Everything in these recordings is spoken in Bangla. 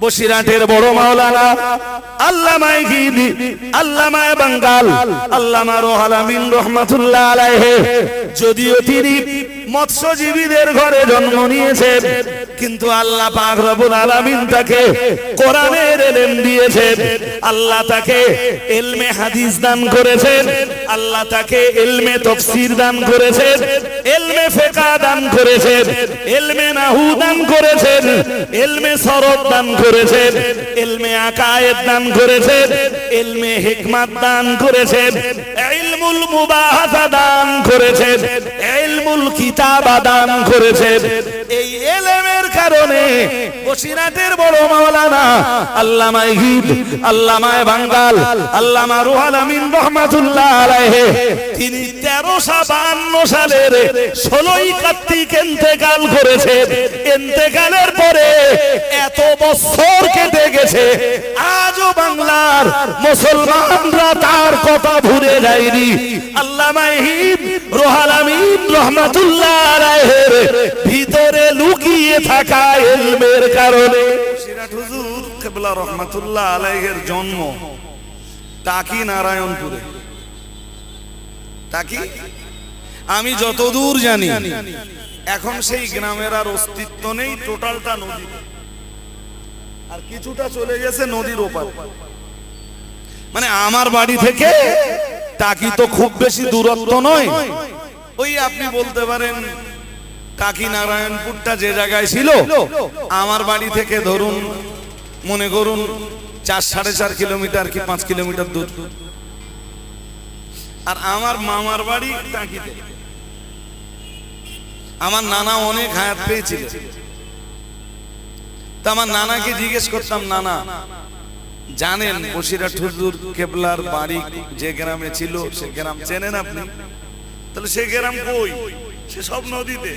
বসিরাটের বড় মাওলানা আল্লামায় গিদি আল্লামায় বাঙ্গাল আল্লামা রোহাল আমিন রহমাতুল্লাহ আলাইহে। যদিও তিনি মৎস্যজীবীদের ঘরে জন্ম নিয়েছেন কিন্তু আল্লাহ পাক রব্বুল আলামিন তাকে কোরআনের এলেম দিয়েছেন। আল্লাহ তাকে এলমে হাদিস দান করেছেন। আল্লাহ তাকে এলমে তফসির দান করেছেন। এলমে ফেকা দান করেছেন। এলমে নাহু দান করেছেন। এলমে সরব দান করেছেন। এলমে আকায়েত দান করেছেন। এলমে হিকমাত দান করেছেন। ইলমুল মুবাহাসা দান করেছেন। ইলমুল কিতাবা দান করেছেন এই এলেমের কারণে বসিরাটের বড় মাওলানা আল্লামায়ে হিদ আল্লামায়ে বাঙ্গাল, আল্লামা রুহাল আমিন রহমাতুল্লাহ আলাইহি, তিনি 1352 সালের 16ই কার্তিক ইন্তেকাল করেছেন ইন্তেকালের পরে এত বছর কেটে গেছে, আজও বাংলার মুসলমানরা তার কথা ভুলে যায়নি। আল্লামা হিদ রুহাল আমিন রহমাতুল্লাহ আলাইহির ভিতরে লুকিয়ে থাকা কারণে। রহমাতুল্লাহ জন্ম নারায়ণপুরে। আমি যতদূর জানি, এখন সেই গ্রামের আর অস্তিত্ব নেই, টোটালটা নদী আর কিছুটা চলে গেছে নদীর ওপার। মানে আমার বাড়ি থেকে টাকি তো খুব বেশি দূরত্ব নয় ওই আপনি বলতে পারেন টাকি নারায়ণপুরটা যে জায়গায় ছিল, আমার বাড়ি থেকে ধরুন, মনে করুন, চার, সাড়ে চার কিলোমিটার কি পাঁচ কিলোমিটার দূর। আর আমার মামার বাড়ি টাকিতে আমার নানা অনেক হায়াত পেয়েছিল। তা আমার নানাকে জিজ্ঞেস করতাম, নানা, জানেন বসিরা ঠুজুর কেবলার বাড়ি যে গ্রামে ছিল, সে গ্রাম চেনেন আপনি? তাহলে সে গ্রাম কই? সে সব নদীতে।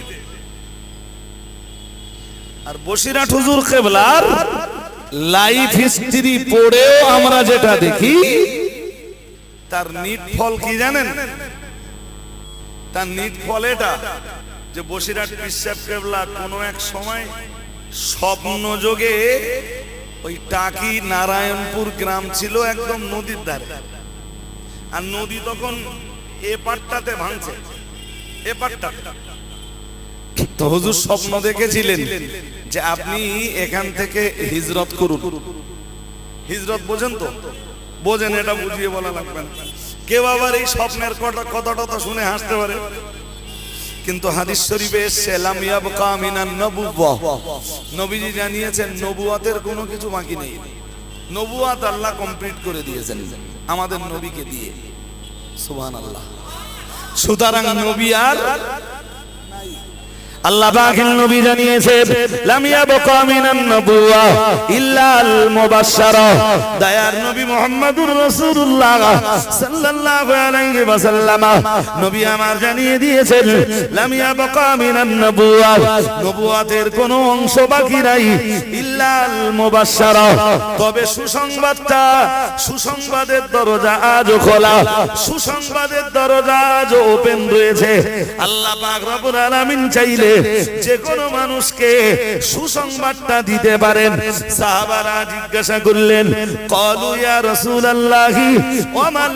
আর বসিরা ঠুজুর কেবলার লাইফ হিস্ট্রি পড়েও আমরা যেটা দেখি, তার নিট ফল কি জানেন? তার নিট ফল এটা যে বসিরাট পিসাব কেবলা কোনো এক সময় স্বপ্ন যোগে ওই টাকি নারায়ণপুর গ্রাম ছিল একদম নদীর ধারে। আর নদী তখন এ পাটটাতে ভাঙছে। এ পাটটা। তো হুজুর স্বপ্ন দেখেছিলেন যে আপনি এখান থেকে হিজরত করুন। হিজরত বোঝেন তো? বোঝেন এটা বুঝিয়ে বলা লাগবে না। কেউ আবার এই স্বপ্নের কথাটা তো শুনে হাসতে পারে। কিন্তু হাদিস শরীফে এসছে লাম ইয়াবকা মিনান নবুওয়া। নবীজি জানিয়েছেন নবুয়াতের কোনো কিছু বাকি নেই। নবুয়াত আল্লাহ কমপ্লিট করে দিয়েছেন। আমাদের নবীকে দিয়ে। সুবহানাল্লাহ। সুতরাং নবী আর আল্লাহ পাকের নবী জানিয়েছে, লাম ইয়াবকা মিনান ইল্লা আল মুবাশশারা। দয়ার নবী মুহাম্মদুর রাসূলুল্লাহ সাল্লাল্লাহু আলাইহি ওয়াসাল্লাম, নবী আমার জানিয়ে দিয়েছেন, লাম ইয়াবকা মিনান নবুওয়া। নবুয়াতের কোনো অংশ বাকি নাই, ইল্লা আল মুবাশশারা। তবে সুসংবাদটা, সুসংবাদের দরজা আজও খোলা, সুসংবাদের দরজা আজও ওপেন রয়েছে। আল্লাহ পাক রব্বুল আলামিন চাইলে যে কোনো মানুষকে সুসংবাদটা দিতে পারেন। সাহাবারা জিজ্ঞাসা করলেন কলু রসুল ওয়ামাল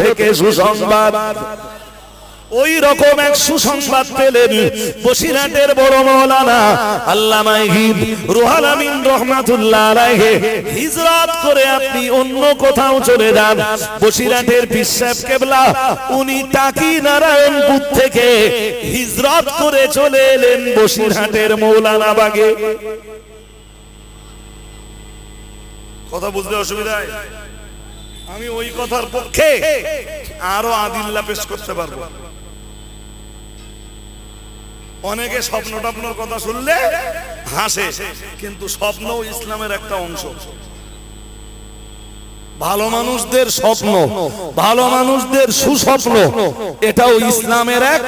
থেকে সুসংবাদ। ওই রকম এক সুসংবাদ পেলেন বসিরহাটের বড় মৌলানা আল্লামা হিদ রুহাল আমিন রহমাতুল্লাহ হিজরত করে আপনি অন্য কোথাও চলে যান। বসিরহাটের পিসাব কেবলা, উনি টাকি নারায়ণপুর থেকে হিজরত করে চলে এলেন বসিরহাটের মৌলানা বাগে। কথা বুঝতে অসুবিধা আমি ওই কথার পক্ষে আরও আদিল্লা পেশ করতে পারব। অনেকে স্বপ্ন টপ্নর কথা শুনলে হাসে কিন্তু স্বপ্নও ইসলামের একটা অংশ। ভালো মানুষদের স্বপ্ন ভালো মানুষদের সুস্বপ্ন এটাও ইসলামের এক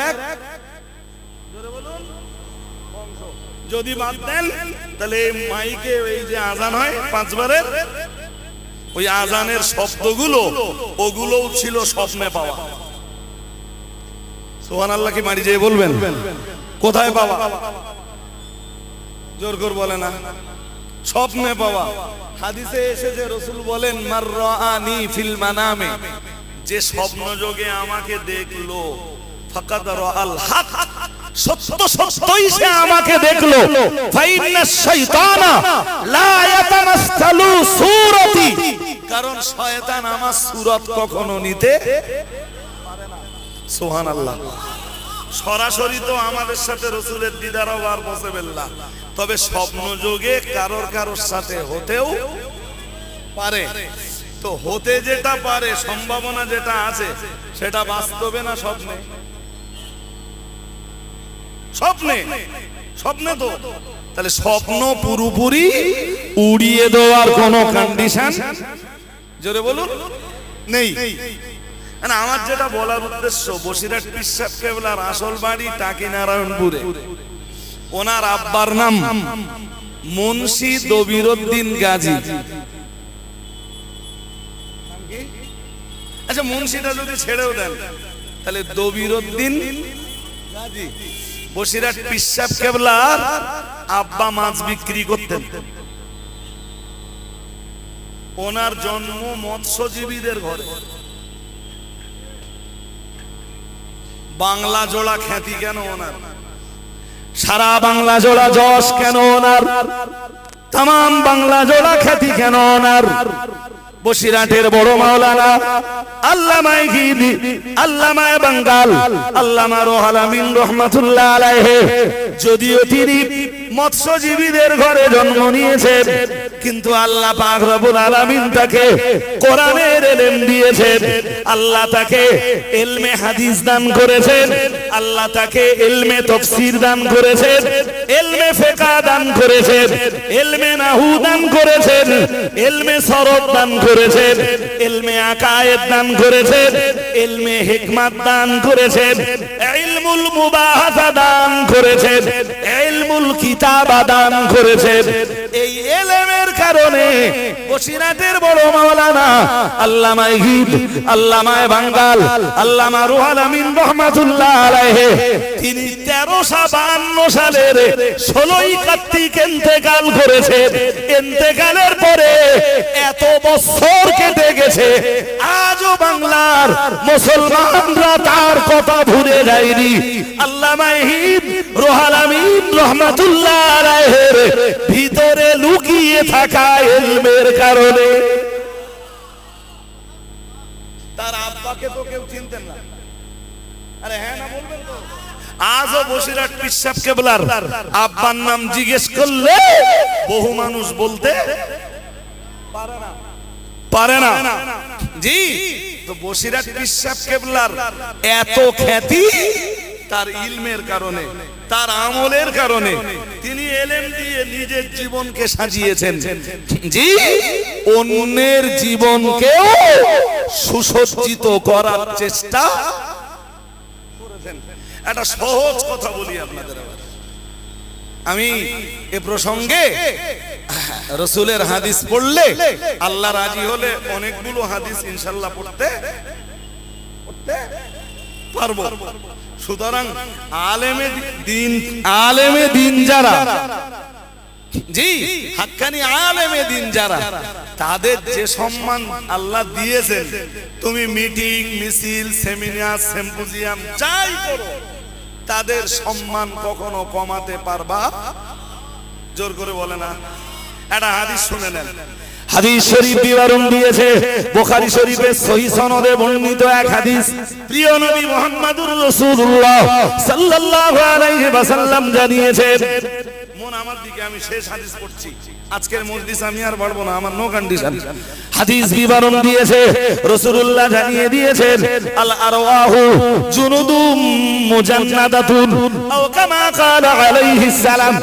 যদি বাদ দেন তাহলে মাইকে এই যে আজান হয় পাঁচবারের ওই আজানের শব্দগুলো, ওগুলোও ছিল স্বপ্নে পাওয়া। সোহান আল্লাহ কি মারি যেয়ে বলবেন? কোথায় পাওয়া? জোর কর বলে না। স্বপ্নে পাওয়া। হাদিসে এসে যে রসুল বলেন মার রাআনি ফিল মানামে যে স্বপ্ন যোগে আমাকে দেখল, ফাকাদ রাআল হক সত্য সত্যই সে আমাকে দেখল। কারণ শয়তান আমার সূরত কখনো নিতে সরাসরি তো আমাদের সাথে রসুলের দিদার আর তবে স্বপ্ন যোগে কারোর কারোর সাথে হতেও পারে। তো হতে যেটা পারে, সম্ভাবনা যেটা আছে, সেটা বাস্তবে না স্বপ্নে? স্বপ্নে স্বপ্নে তো। তাহলে স্বপ্ন পুরোপুরি উড়িয়ে দেওয়ার কোনো কন্ডিশন জোরে বলুন। নেই। আমার যেটা বলার উদ্দেশ্য, বসিরহাট পিসাব কেবলার আসল বাড়ি টাকি নারায়ণপুরে। ওনার আব্বার নাম মুন্সি দবিরুদ্দিন গাজী। আচ্ছা মুন্সিটা যদি ছেড়েও দেন, তাহলে দবিরুদ্দিন গাজী। বসিরহাট পিসাব কেবলার আব্বা মাছ বিক্রি করতেন। ওনার জন্ম মৎস্যজীবীদের ঘরে। বাংলা জোড়া খ্যাতি কেন ওনার? সারা বাংলা জোড়া যশ কেন ওনার? তাম বাংলা জোড়া খ্যাতি কেন ওনার? বসিরাটের বড় মাওলানা, আল্লামায় গিদি আল্লামায় বাঙ্গাল, আল্লামা রোহাল আমিন রহমাতুল্লাহ আলাইহে। যদিও তিনি মৎস্যজীবীদের ঘরে জন্ম নিয়েছেন কিন্তু আল্লাহ পাক রব্বুল আলামিন তাকে কোরআনের ইলম দিয়েছেন। আল্লাহ তাকে ইলমে হাদিস দান করেছেন। আল্লাহ তাকে ইলমে তাফসীর দান করেছেন। ইলমে ফিকহ দান করেছেন। ইলমে নাহু দান করেছেন। ইলমে সরফ দান করেছেন। ইলমে আকায়েদ দান করেছেন। ইলমে হিকমত দান করেছেন। ইলমুল মুবাহাসা দান করেছেন। ইলমুল কিতাবা দান করেছেন। এই এলেমের কারণে বসিরাটের বড় মাওলানা আল্লামা ইহিদ আল্লামায় বাঙ্গাল, আল্লামা রুহাল আমিন রহমাতুল্লাহ আলাইহি। তিনি 1352 সালের 16ই কার্তিক ইন্তেকাল করেছেন ইন্তেকালের পরে এত বছর কেটে গেছে। আজও বাংলার মুসলমানরা তার কথা ভুলে যায়নি। আল্লামা ইহিদ রুহাল আমিন রহমাতুল্লাহ আলাইহির ভিতরে লুকিয়ে থাকা ইলমের কারণে। তার আব্বাকে তো কেউ চিনতেন না। আরে হ্যাঁ না বলবেন তো। আজও বসিরহাট পিসাব কেবলার আব্বার নাম জিজ্ঞেস করলে বহু মানুষ বলতে পারে না। জি তো বসিরহাট পিসাব কেবলার এত খ্যাতি তার ইলমের কারণে। তার আমলের কারণে তিনি এলেম দিয়ে নিজের জীবনকে সাজিয়েছেন। জি, অন্যের জীবনকেও সুসজ্জিত করার চেষ্টা একটা সহজ কথা বলি আপনাদের আমি এ প্রসঙ্গে রসুলের হাদিস পড়লে আল্লাহ রাজি হলে অনেকগুলো হাদিস ইনশাল্লাহ পড়তে পড়তে পারব। সুতরাং আলেমে দিন আলেমে দিন যারা। জি হাক্কানি আলেমে দিন যারা। তাদের যে সম্মান আল্লাহ দিয়েছেন তুমি মিটিং মিছিল সেমিনার সিম্পোজিয়াম যাই করো তাদের সম্মান কখনো কমাতে পারবা? জোর করে বলে না। একটা হাদিস শুনে নেন। হাদিস শরীফ বিবরণ দিয়েছে। বোখারি শরীফের সহি সনদে বর্ণিত এক হাদিস। প্রিয় নবী মুহাম্মদুর রাসূলুল্লাহ সাল্লাল্লাহু আলাইহি ওয়াসাল্লাম জানিয়েছেন মন আমার দিকে আমি শেষ হাদিস পড়ছি। আজকের মজলিস আমি আর না, আমার নো কন্ডিশন হাদিস বিবরণ দিয়েছে জানিয়ে দিয়েছেন, আল আরওয়াহু জুনুদুম মুজান্নাদাতুন, আও কামা সালাম।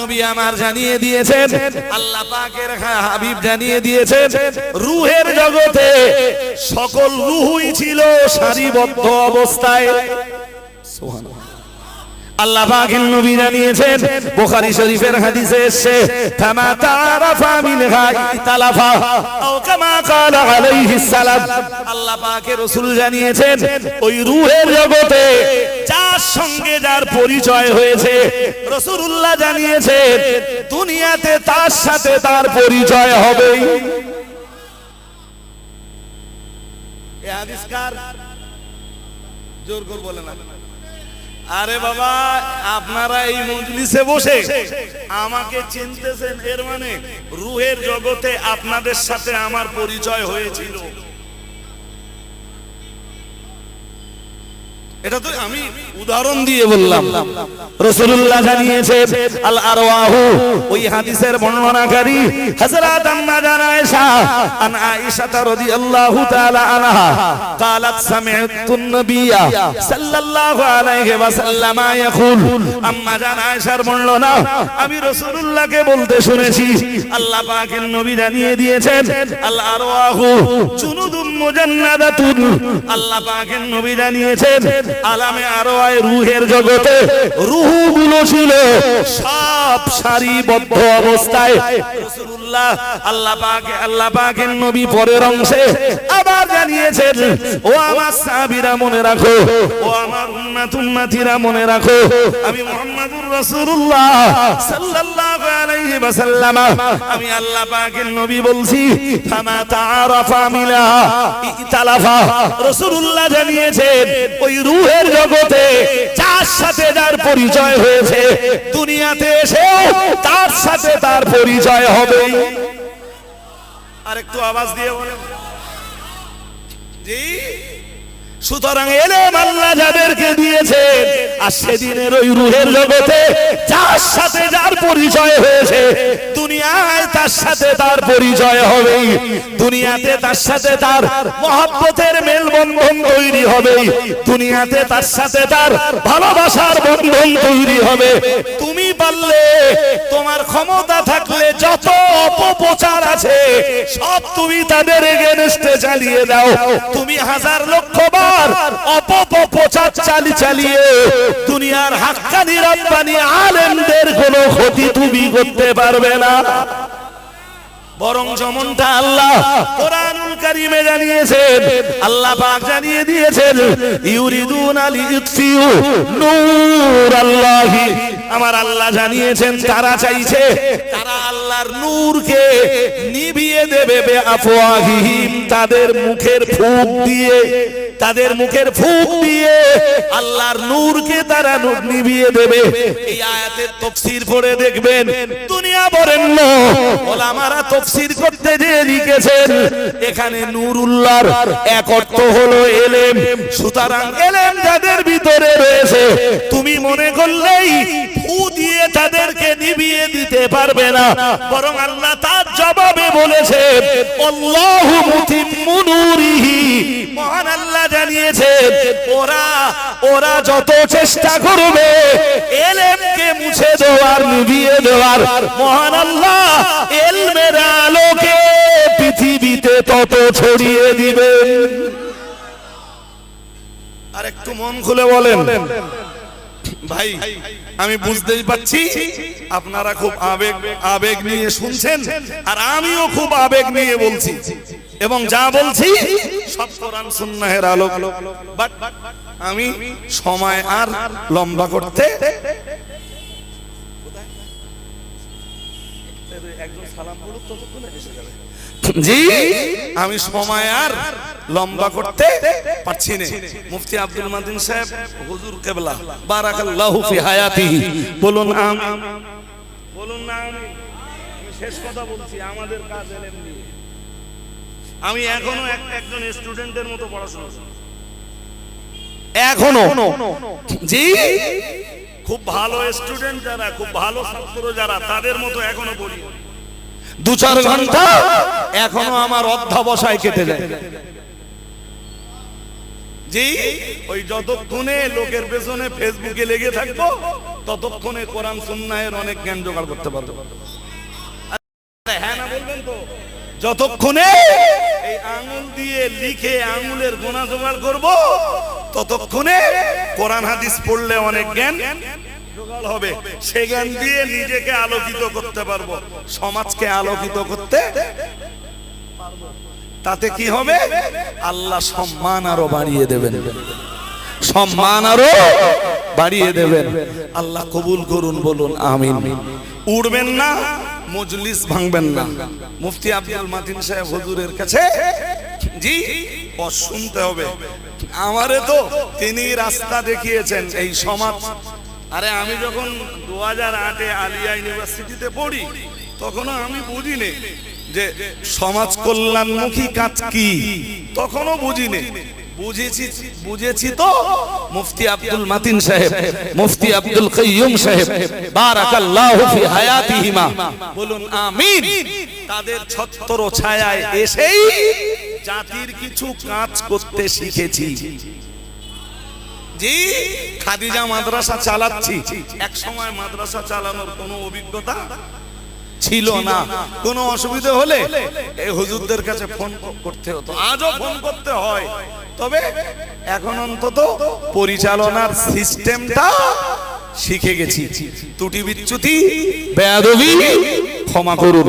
নবী আমার জানিয়ে দিয়েছেন, আল্লাহ পাকের হাবিব জানিয়ে দিয়েছেন জগতে সকল রূহই ছিল সারিবদ্ধ অবস্থায়। আল্লাহ পাকের বুখারী শরীফের হাদিসে এসেছে তারাফা আলাইহিস সালাম। আল্লাহ পাকের রাসূল জানিয়েছেন, ওই রূহের জগতে যার সঙ্গে যার পরিচয় হয়েছে, রাসূলুল্লাহ দুনিয়াতে তার সাথে তার পরিচয় হবে এই হাদিস কার জোর করে বলে না। আরে বাবা, আপনারা এই মজলিসে বসে আমাকে চিনতেছেন, এর মানে রুহের জগতে আপনাদের সাথে আমার পরিচয় হয়েছিল। এটা তো আমি উদাহরণ দিয়ে বললাম রাসূলুল্লাহ জানিয়েছে আল আরওয়াহু ওই হাদিসের বর্ণনাকারী হযরত আম্মা জান আয়েশা আন আয়েশা রাদিয়াল্লাহু তাআলা আনহা قالت سمعت النبي صلى الله عليه وسلم يقول আম্মা জান আয়েশার বর্ণনা আমি রাসূলুল্লাহকে বলতে শুনেছি আল্লাহ পাকের নবী জানিয়ে দিয়েছেন আল আরওয়াহু জুনুদুম মুজান্নাদাতুন আল্লাহ পাকের নবী জানিয়েছেন আলামে আরও রুহের জগতে রুহগুলো ছিল সাপ সারিবদ্ধ অবস্থায়। রাসূলুল্লাহ, আল্লাহ পাকে, আল্লাহ পাকের নবী পরের অংশে আবার জানিয়েছেন, ও আমার সাহাবীরা মনে রাখো, ও আমার উম্মাত উম্মাতিরা মনে রাখো, আমি মুহাম্মাদুর রাসূলুল্লাহ সাল্লাল্লাহু আলাইহি ওয়াসাল্লাম, আমি আল্লাহ পাকের নবী বলছি, ফামা তাআরাফা মিলা ইতালাফা। রাসূলুল্লাহ জানিয়েছেন, ওই রূহের জগতে যার সাথে যার পরিচয় হয়েছে, দুনিয়াতে এসে তার সাথে তার পরিচয় হবে। আর একটু আওয়াজ দিয়ে বলেন। জি। সুতরাং যাদেরকে দিয়েছে, আর সেদিনের ওই রুহের জগতে যার সাথে যার পরিচয় হয়েছে, দুনিয়ায় তার সাথে তার পরিচয় হবে দুনিয়াতে তার সাথে তার মেলবন্ধন তৈরি হবে দুনিয়াতে তার সাথে তার ভালোবাসার বন্ধন তৈরি হবে। তুমি পারলে, তোমার ক্ষমতা থাকলে যত অপপ্রচার আছে, সব তুমি তাদের এগেনস্টে চালিয়ে দাও। তুমি হাজার লক্ষ বার অপপ্রচার চালি চালিয়ে দুনিয়ার হাক্কানি রব্বানি আলেমদের কোনো ক্ষতি তুমি করতে পারবে না। বরং যেমনটা আল্লাহ কোরআনুল কারিমে জানিয়েছেন, আল্লাহ পাক জানিয়ে দিয়েছেন, ইউরিদুন আলি ইতফিউ নূর আল্লাহি। আমার আল্লাহ জানিয়েছেন, তারা চাইছে, তারা আল্লাহর নূরকে নিভিয়ে দেবে, বে আফওয়াহিহিম, তাদের মুখের ফুঁক দিয়ে। তাদের মুখের ফুঁক দিয়ে আল্লাহর নূরকে তারা নূর নিভিয়ে দেবে। এই আয়াতের তাফসীর পড়ে দেখবেন দুনিয়া বরেণ্য। ওলামারা তাফসীর করতে যে লিখেছেন এখানে নূরুল্লাহর এক অর্থ হলো এলেম। সুতরাং এলেম যাদের ভিতরে রয়েছে তুমি মনে করলেই ফু দিয়ে তাদেরকে নিভিয়ে দিতে পারবে না। বরং আল্লাহ তার জবাবে বলেছে, আল্লাহু নূরিহি। মহান আল্লাহ জানিয়েছেন ওরা ওরা যত চেষ্টা করবে, এলেমকে মুছে দেওয়ার, নিভিয়ে দেওয়ার। মহান আল্লাহ, এলমের আলোকে পৃথিবীতে তত ছড়িয়ে দিবেন। আর একটু মন খুলে বলেন ভাই, আমি বুঝতেই পারছি আপনারা খুব আবেগ আবেগ নিয়ে শুনছেন, আর আমিও খুব আবেগ নিয়ে বলছি। এবং যা বলছি, সব কোরআন সুন্নাহের আলোক। বাট আমি সময় আর লম্বা করতে জি? আমি সময় আর লম্বা করতে পারছি না। মুফতি আব্দুল মাদিন সাহেব হুজুর কেবলা বারাকাল্লাহু ফি হায়াতিহি। বলুন আমিন। বলুন না আমিন। আমি শেষ কথা বলছি আমাদের কাজ এলেম নিয়ে আমি এখনও একজন স্টুডেন্টের মতো পড়াশোনা করি। এখনও। জি? খুব ভালো স্টুডেন্ট যারা খুব ভালো ছাত্র যারা তাদের মতো এখনও পড়ি। দু চার ঘণ্টা এখনও আমার অধ্যাবসায় কেটে যায় জি ওই যতক্ষণে লোকের পেছনে ফেসবুকে লেগে থাকব ততক্ষণে কোরআন সুন্নাহের অনেক জ্ঞান জোগাড় করতে পারব। হ্যাঁ না বলবেন তো? যতক্ষণে এই আঙুল দিয়ে লিখে আঙুলের গোনা জোগাড় করব ততক্ষণে কোরআন হাদিস পড়লে অনেক জ্ঞান জোগাড় হবে। দিয়ে নিজেকে আলোকিত করতে পারব। সমাজকে আলোকিত করতে তাতে কি হবে? আল্লাহ সম্মান আরও বাড়িয়ে দেবেন। সম্মান আরও বাড়িয়ে দেবেন। আল্লাহ কবুল করুন বলুন আমিন। উড়বেন না মজলিস ভাঙবেন না। মুফতি আব্দুল মাতিন সাহেব হুজুরের কাছে জি শুনতে হবে। আমারে তো তিনি রাস্তা দেখিয়েছেন এই সমাজ। আরে আমি যখন দু হাজার আটে আলিয়া ইউনিভার্সিটিতে পড়ি, তখনও আমি বুঝিনি যে সমাজ কল্যাণমুখী কাজ কি। তখনও বুঝিনি। জাতির কিছু কাজ করতে শিখেছি। জি খাদিজা মাদ্রাসা চালাচ্ছি। এক সময় মাদ্রাসা চালানোর কোনো অভিজ্ঞতা ছিল না। কোনো অসুবিধা হলে এই হুজুরদের কাছে ফোন করতে হতো। আজও ফোন করতে হয়। তবে এখন অন্তত পরিচালনার সিস্টেমটা শিখে গেছি। ত্রুটি বিচ্যুতি বেয়াদবি ক্ষমা করুন।